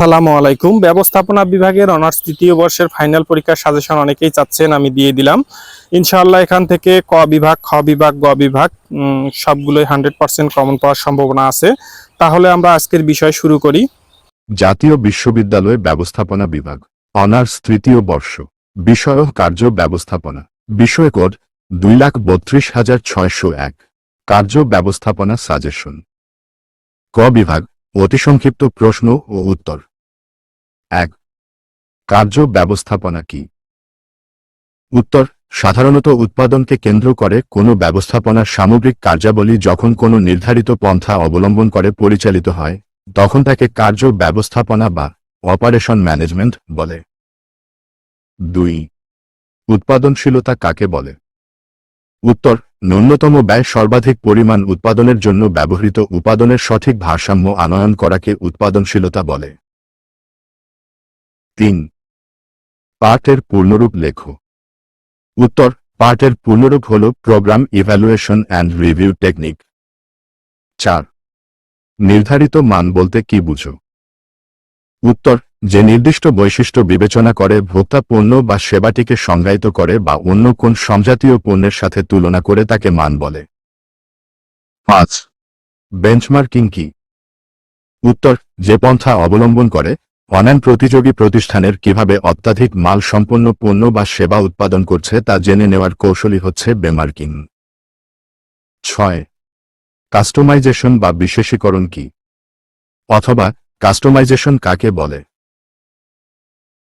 আসসালামু আলাইকুম। ব্যবস্থাপনা বিভাগের অনার্স তৃতীয় বর্ষের ফাইনাল পরীক্ষার সাজেশন অনেকেই চাচ্ছেন, আমি দিয়ে দিলাম। ইনশাআল্লাহ এখান থেকে ক বিভাগ, খ বিভাগ, গ বিভাগ সবগুলোই হান্ড্রেড পার্সেন্ট কমন পাওয়ার সম্ভাবনা আছে। তাহলে আমরা আজকের বিষয় শুরু করি। জাতীয় বিশ্ববিদ্যালয় ব্যবস্থাপনা বিভাগ, অনার্স তৃতীয় বর্ষ বিষয় কার্য ব্যবস্থাপনা, বিষয় কোড দুই লাখ বত্রিশ হাজার ছয়শো এক, কার্য ব্যবস্থাপনা সাজেশন। ক বিভাগ, অতি সংক্ষিপ্ত প্রশ্ন ও উত্তর। এক, কার্য ব্যবস্থাপনা কি? উত্তর, সাধারণত উৎপাদনকে কেন্দ্র করে কোনো ব্যবস্থাপনার সামগ্রিক কার্যাবলী যখন কোনো নির্ধারিত পন্থা অবলম্বন করে পরিচালিত হয়, তখন তাকে কার্য ব্যবস্থাপনা বা অপারেশন ম্যানেজমেন্ট বলে। দুই, উৎপাদনশীলতা কাকে বলে? উত্তর, ন্যূনতম ব্যয় সর্বাধিক পরিমাণ উৎপাদনের জন্য ব্যবহৃত উপাদানের সঠিক ভারসাম্য আনয়ন করাকে উৎপাদনশীলতা বলে। তিন। পার্টের পূর্ণরূপ লেখো। উত্তর পার্টের পূর্ণরূপ হল programme evaluation and review technique. চার। নির্ধারিত মান বলতে কি বুঝো? উত্তর, যে নির্দিষ্ট বৈশিষ্ট্য বিবেচনা করে ভোক্তা পণ্য বা সেবাটিকে সংজ্ঞায়িত করে বা অন্য কোন সমজাতীয় পণ্যের সাথে তুলনা করে তাকে মান বলে। পাঁচ। বেঞ্চমার্কিং কি? উত্তর, যে পন্থা অবলম্বন করে অন্যান্য প্রতিযোগী প্রতিষ্ঠানের কীভাবে অত্যাধিক মাল সম্পন্ন পণ্য বা সেবা উৎপাদন করছে তা জেনে নেওয়ার কৌশলই হচ্ছে বেমার্কিং। ছয়, কাস্টমাইজেশন বা বিশেষীকরণ কি? অথবা, কাস্টমাইজেশন কাকে বলে?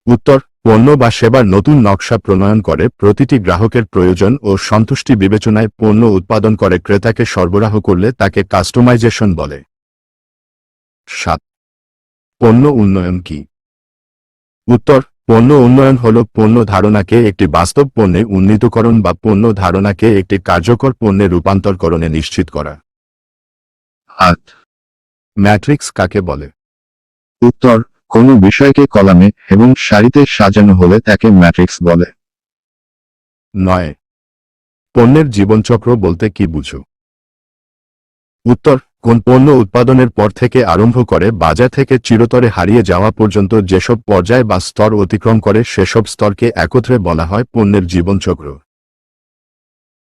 উত্তর, পণ্য বা সেবার নতুন নকশা প্রণয়ন করে প্রতিটি গ্রাহকের প্রয়োজন ও সন্তুষ্টি বিবেচনায় পণ্য উৎপাদন করে ক্রেতাকে সরবরাহ করলে তাকে কাস্টমাইজেশন বলে। সাত পণ্য উন্নয়ন কি? উত্তর, পণ্য উন্নয়ন হল পণ্য ধারণাকে একটি বাস্তব পণ্যে উন্নীতকরণ বা পণ্য ধারণাকে একটি কার্যকর পণ্যে রূপান্তরকরণে নিশ্চিত করা। আট। ম্যাট্রিক্স কাকে বলে? উত্তর, কোন বিষয়কে কলামে এবং সারিতে সাজানো হলে তাকে ম্যাট্রিক্স বলে। নয়। পণ্যের জীবনচক্র বলতে কি বুঝো? উত্তর কোন পণ্য উৎপাদনের পর থেকে আরম্ভ করে বাজার থেকে চিরতরে হারিয়ে যাওয়া পর্যন্ত যেসব পর্যায় বা স্তর অতিক্রম করে সেসব স্তরকে একত্রে বলা হয় পণ্যের জীবনচক্র।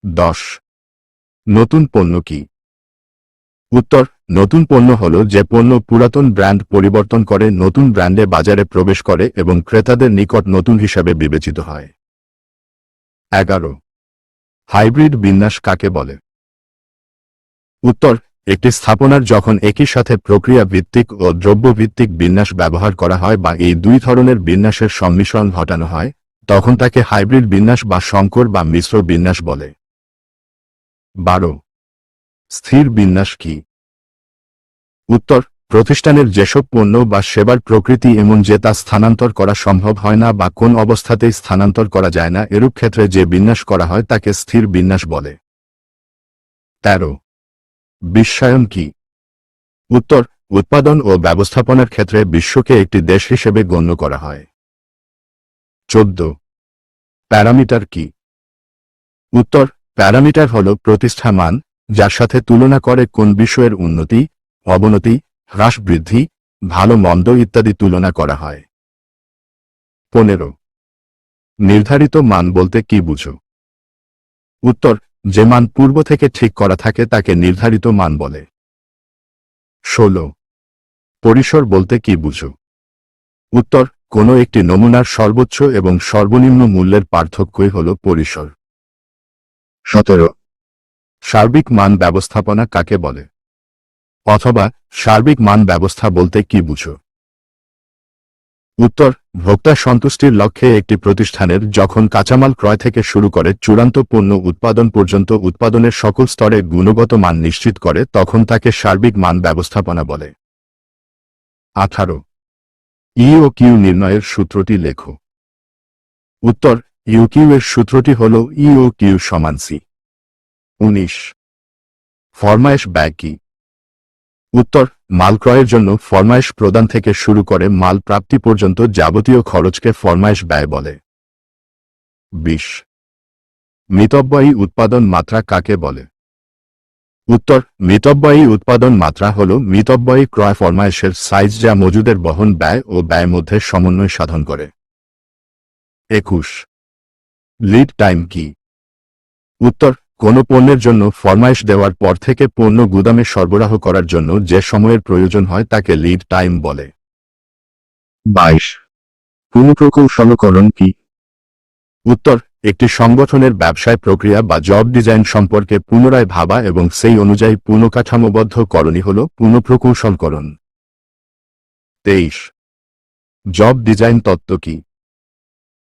দশ। নতুন পণ্য কি? উত্তর, নতুন পণ্য হল যে পণ্য পুরাতন ব্র্যান্ড পরিবর্তন করে নতুন ব্র্যান্ডে বাজারে প্রবেশ করে এবং ক্রেতাদের নিকট নতুন হিসাবে বিবেচিত হয়। এগারো। হাইব্রিড বিন্যাস কাকে বলে? উত্তর একটি স্থাপনার যখন একই সাথে প্রক্রিয়া ভিত্তিক ও দ্রব্য ভিত্তিক বিন্যাস ব্যবহার করা হয় বা এই দুই ধরনের বিন্যাসের সংমিশ্রণ ঘটানো হয়, তখন তাকে হাইব্রিড বিন্যাস বা সংকর বা মিশ্র বিন্যাস বলে। বারো। স্থির বিন্যাস কি? উত্তর, প্রতিষ্ঠানের যেসব পণ্য বা সেবার প্রকৃতি এমন যে তা স্থানান্তর করা সম্ভব হয় না বা কোন অবস্থাতেই স্থানান্তর করা যায় না, এরূপ ক্ষেত্রে যে বিন্যাস করা হয় তাকে স্থির বিন্যাস বলে। তেরো। বিশ্বায়ন কি? উত্তর, উৎপাদন ও ব্যবস্থাপনার ক্ষেত্রে বিশ্বকে একটি দেশ হিসেবে গণ্য করা হয়। চোদ্দ, প্যারামিটার কি? উত্তর, প্যারামিটার হল প্রতিষ্ঠা মান যার সাথে তুলনা করে কোন বিষয়ের উন্নতি, অবনতি, হ্রাস বৃদ্ধি, ভালো মন্দ ইত্যাদি তুলনা করা হয়। পনেরো, নির্ধারিত মান বলতে কি বুঝো? উত্তর যে মান পূর্ব থেকে ঠিক করা থাকে তাকে নির্ধারিত মান বলে। ষোলো। পরিসর বলতে কি বুঝো? উত্তর, কোনো একটি নমুনার সর্বোচ্চ এবং সর্বনিম্ন মূল্যের পার্থক্যই হল পরিসর। সতেরো। সার্বিক মান ব্যবস্থাপনা কাকে বলে? অথবা, সার্বিক মান ব্যবস্থা বলতে কি বুঝো? উত্তর, ভোক্তা সন্তুষ্টির লক্ষ্যে একটি প্রতিষ্ঠানের যখন কাঁচামাল ক্রয় থেকে শুরু করে চূড়ান্ত পণ্য উৎপাদন পর্যন্ত উৎপাদনের সকল স্তরে গুণগত মান নিশ্চিত করে, তখন তাকে সার্বিক মান ব্যবস্থাপনা বলে। আঠারো। ইও কিউ নির্ণয়ের সূত্রটি লেখো। উত্তর ইউকিউ এর সূত্রটি হল ইও কিউ সমান সি। উনিশ। ফরমায়েশ ব্যয় কি? উত্তর মাল ক্রয়ের জন্য ফরমায়েশ প্রদান থেকে শুরু করে মাল প্রাপ্তি পর্যন্ত যাবতীয় খরচকে ফরমায়েশ ব্যয় বলে। বিশ, মিতব্যয়ী উৎপাদন মাত্রা কাকে বলে? উত্তর, মিতব্যয়ী উৎপাদন মাত্রা হল মিতব্যয়ী ক্রয় ফরমায়েশের সাইজ যা মজুদের বহন ব্যয় ও ব্যয় মধ্যে সমন্বয় সাধন করে। একুশ, লিড টাইম কি? উত্তর কোনো পণ্যের জন্য ফরমাইশ দেওয়ার পর থেকে পণ্য গুদামে সরবরাহ করার জন্য যে সময়ের প্রয়োজন হয় তাকে লিড টাইম বলে। বাইশ। পুনঃপ্রকৌশলকরণ কি? উত্তর, একটি সংগঠনের ব্যবসায় প্রক্রিয়া বা জব ডিজাইন সম্পর্কে পুনরায় ভাবা এবং সেই অনুযায়ী পুনঃকাঠামোবদ্ধ করণই হল পুনঃপ্রকৌশলকরণ। তেইশ। জব ডিজাইন তত্ত্ব কি?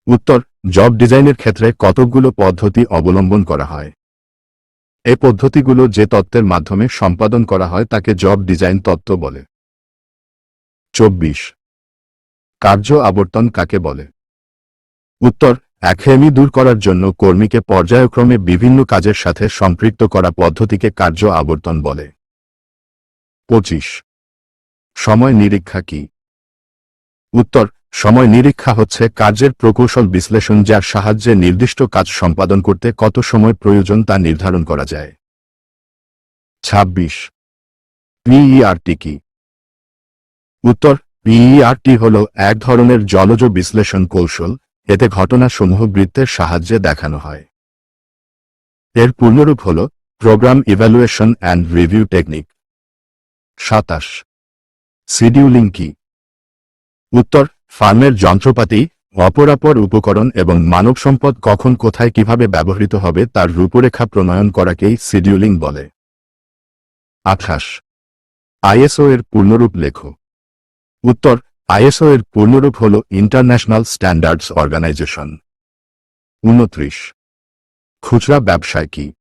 উত্তর, জব ডিজাইনের ক্ষেত্রে কতকগুলো পদ্ধতি অবলম্বন করা হয়? এই পদ্ধতিগুলো যে তত্ত্বের মাধ্যমে সম্পাদন করা হয় তাকে জব ডিজাইন তত্ত্ব বলে। চব্বিশ। কার্য আবর্তন কাকে বলে? উত্তর, একঘেয়েমি দূর করার জন্য কর্মীকে পর্যায়ক্রমে বিভিন্ন কাজের সাথে সম্পৃক্ত করা পদ্ধতিকে কার্য আবর্তন বলে। পঁচিশ। সময় নিরীক্ষা কি? উত্তর সময় নিরীক্ষা হচ্ছে কার্যের প্রকৌশল বিশ্লেষণ যার সাহায্যে নির্দিষ্ট কাজ সম্পাদন করতে কত সময় প্রয়োজন তা নির্ধারণ করা যায়। ২৬ পিইআরটি কি? উত্তর পিইআরটি হল এক ধরনের জলজ বিশ্লেষণ কৌশল, এতে ঘটনাসমূহ বৃত্তের সাহায্যে দেখানো হয়। এর পূর্ণরূপ হল, programme evaluation and review technique. সাতাশ। শিডিউলিং কি? উত্তর ফার্মের যন্ত্রপাতি, অপরাপর উপকরণ এবং মানব সম্পদ কখন কোথায় কীভাবে ব্যবহৃত হবে তার রূপরেখা প্রণয়ন করাকেই শিডিউলিং বলে। আঠাশ। আইএসও এর পূর্ণরূপ লেখো। উত্তর, আইএসও এর পূর্ণরূপ হল ইন্টারন্যাশনাল স্ট্যান্ডার্ডস অর্গানাইজেশন। উনত্রিশ। খুচরা ব্যবসায় কি?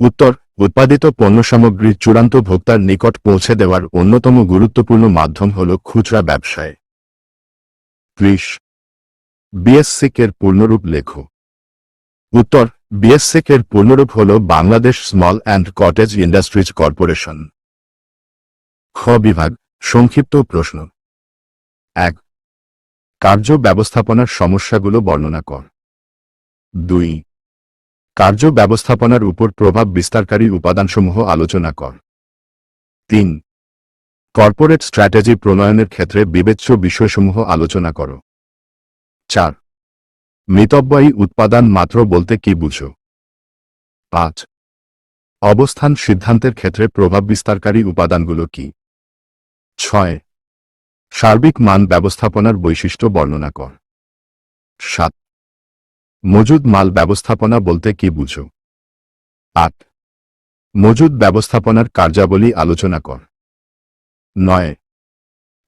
উত্তর, উৎপাদিত পণ্য সামগ্রীর চূড়ান্ত ভোক্তার নিকট পৌঁছে দেওয়ার অন্যতম গুরুত্বপূর্ণ মাধ্যম হল খুচরা ব্যবসায়। ত্রিশ। বিএসসিক এর পূর্ণরূপ লেখো। উত্তর বিএসসিক এর পূর্ণরূপ হল Bangladesh small and cottage industries corporation খ বিভাগ, সংক্ষিপ্ত প্রশ্ন। এক। কার্য ব্যবস্থাপনার সমস্যাগুলো বর্ণনা কর। দুই। কার্য ব্যবস্থাপনার উপর প্রভাব বিস্তারকারী উপাদানসমূহ আলোচনা কর। তিন। কর্পোরেট স্ট্র্যাটেজি প্রণয়নের ক্ষেত্রে বিবেচ্য বিষয়সমূহ আলোচনা করো। চার। মিতব্যয়ী উৎপাদন মাত্র বলতে কি বুঝো? পাঁচ। অবস্থান সিদ্ধান্তের ক্ষেত্রে প্রভাব বিস্তারকারী উপাদানগুলো কি? ছয়। সার্বিক মান ব্যবস্থাপনার বৈশিষ্ট্য বর্ণনা কর। সাত। মজুদ মাল ব্যবস্থাপনা বলতে কি বুঝো? আট। মজুদ ব্যবস্থাপনার কার্যাবলী আলোচনা কর। নয়।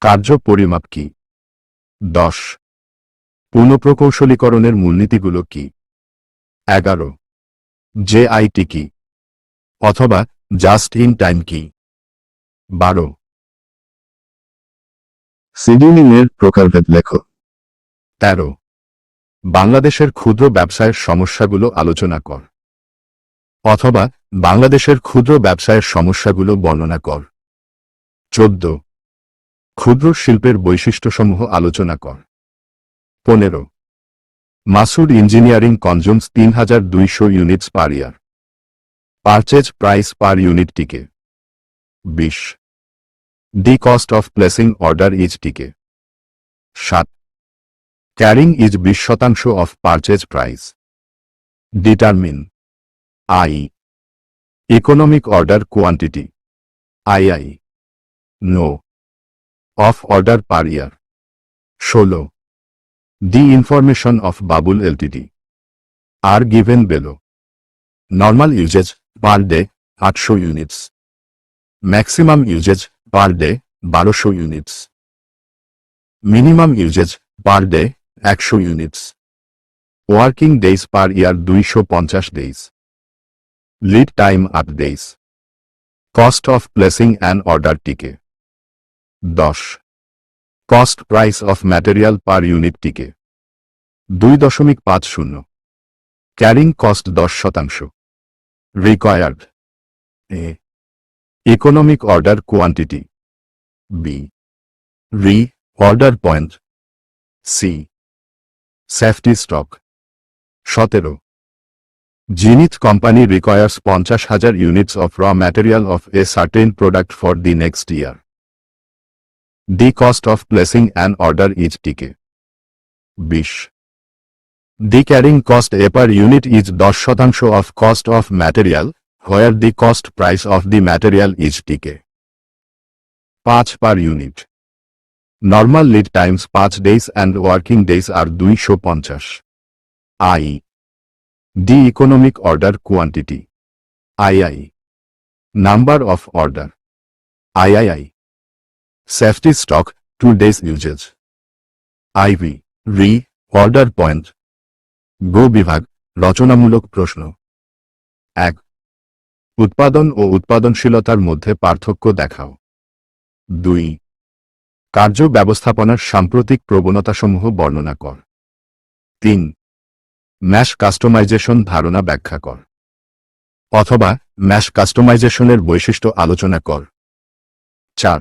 কার্য পরিমাপ কি? দশ। পুনঃপ্রকৌশলীকরণের মূলনীতিগুলো কি? এগারো। জে আইটি কি? অথবা জাস্ট ইন টাইম কি? বারো। সিডিউলিং এর প্রকারভেদ লেখো। তেরো। বাংলাদেশের ক্ষুদ্র ব্যবসায়ের সমস্যাগুলো আলোচনা কর। অথবা বাংলাদেশের ক্ষুদ্র ব্যবসায়ের সমস্যাগুলো বর্ণনা কর। চোদ্দ। ক্ষুদ্র শিল্পের বৈশিষ্ট্যসমূহ আলোচনা কর। পনেরো। মাসুড ইঞ্জিনিয়ারিং কনজুমস তিন হাজার দুইশো units per year. Purchase price per unit TK বিশ। The cost of placing order is TK সাত। ক্যারিং ইজ বিশ শতাংশ of purchase price. Determine. I. Economic order quantity. I i. No of order per year ষোলো. The information of Babul LTD are given below normal usage per day আটশো units maximum usage per day বারোশো units minimum usage per day একশো units working days per year দুইশো পঞ্চাশ days lead time আট days cost of placing an order TK দশ। Cost price of material per unit TK. দুই দশমিক পাঁচ শূন্য। ক্যারিং কস্ট দশ শতাংশ। Required a. Economic order quantity b. Reorder point c safety stock সতেরো। Zenith company requires পঞ্চাশ হাজার units of raw material of a certain product for the next year. The cost of placing an order is TK. 20 The carrying cost a per unit is 10 শতাংশ of cost of material, where the cost price of the material is TK. 5 per unit. Normal lead times 5 days and working days are 250. I. The economic order quantity. II. Number of order. III. Safety stock, 2 days usage. IV. Re. Order point. গো বিভাগ রচনামূলক প্রশ্ন এক উৎপাদন ও উৎপাদনশীলতার মধ্যে পার্থক্য দেখাও দুই কার্য ব্যবস্থাপনার সাম্প্রতিক প্রবণতাসমূহ বর্ণনা কর তিন ম্যাশ কাস্টমাইজেশন ধারণা ব্যাখ্যা কর অথবা ম্যাশ কাস্টমাইজেশনের বৈশিষ্ট্য আলোচনা কর চার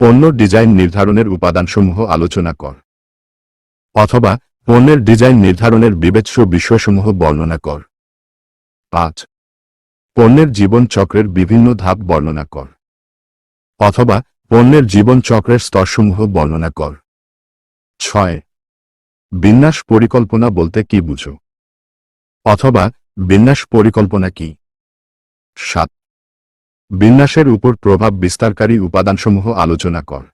পণ্য ডিজাইন নির্ধারণের উপাদানসমূহ আলোচনা কর। অথবা, পণ্যের ডিজাইন নির্ধারণের বিবেচ্য বিষয়সমূহ বর্ণনা কর। পাঁচ। পণ্যের জীবন চক্রের বিভিন্ন ধাপ বর্ণনা কর। অথবা, পণ্যের জীবন চক্রের স্তরসমূহ বর্ণনা কর। ছয়। বিন্যাস পরিকল্পনা বলতে কি বুঝো? অথবা, বিন্যাস পরিকল্পনা কি? সাত। বিন্যাসের উপর প্রভাব বিস্তারকারী উপাদানসমূহ আলোচনা কর।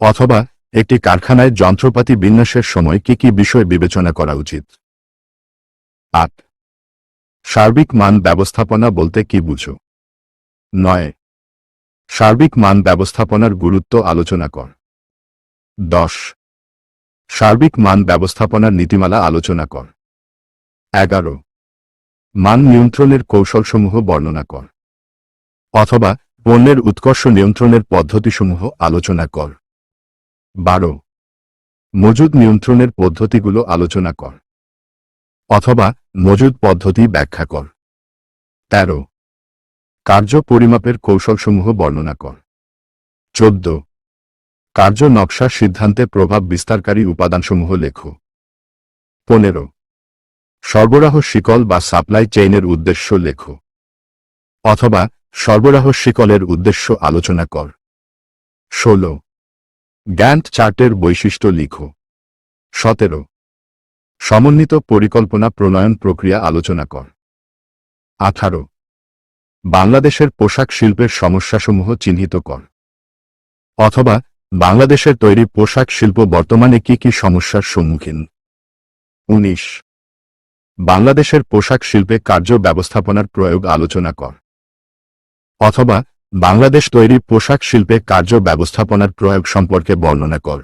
অথবা, একটি কারখানায় যন্ত্রপাতি বিন্যাসের সময় কি কি বিষয় বিবেচনা করা উচিত? আট। সার্বিক মান ব্যবস্থাপনা বলতে কি বুঝো? নয়। সার্বিক মান ব্যবস্থাপনার গুরুত্ব আলোচনা কর। দশ। সার্বিক মান ব্যবস্থাপনার নীতিমালা আলোচনা কর। এগারো। মান নিয়ন্ত্রণের কৌশলসমূহ বর্ণনা কর। অথবা পণ্যের উৎকর্ষ নিয়ন্ত্রণের পদ্ধতিসমূহ আলোচনা কর। বারো। মজুদ নিয়ন্ত্রণের পদ্ধতিগুলো আলোচনা কর। অথবা মজুদ পদ্ধতি ব্যাখ্যা কর। তেরো। কার্য পরিমাপের কৌশলসমূহ বর্ণনা কর। চোদ্দ। কার্য নকশা সিদ্ধান্তে প্রভাব বিস্তারকারী উপাদানসমূহ লেখো। পনেরো। সরবরাহ শিকল বা সাপ্লাই চেইনের উদ্দেশ্য লেখো। অথবা সরবরাহ শিকলের উদ্দেশ্য আলোচনা কর। ষোলো। গ্যান্ট চার্টের বৈশিষ্ট্য লিখো। সতেরো। সমন্বিত পরিকল্পনা প্রণয়ন প্রক্রিয়া আলোচনা কর। আঠারো। বাংলাদেশের পোশাক শিল্পের সমস্যাসমূহ চিহ্নিত কর। অথবা, বাংলাদেশের তৈরি পোশাক শিল্প বর্তমানে কি কি সমস্যার সম্মুখীন? উনিশ। বাংলাদেশের পোশাক শিল্পে কার্য ব্যবস্থাপনার প্রয়োগ আলোচনা কর। অথবা বাংলাদেশ তৈরি পোশাক শিল্পে কার্য ব্যবস্থাপনার প্রয়োগ সম্পর্কে বর্ণনা কর।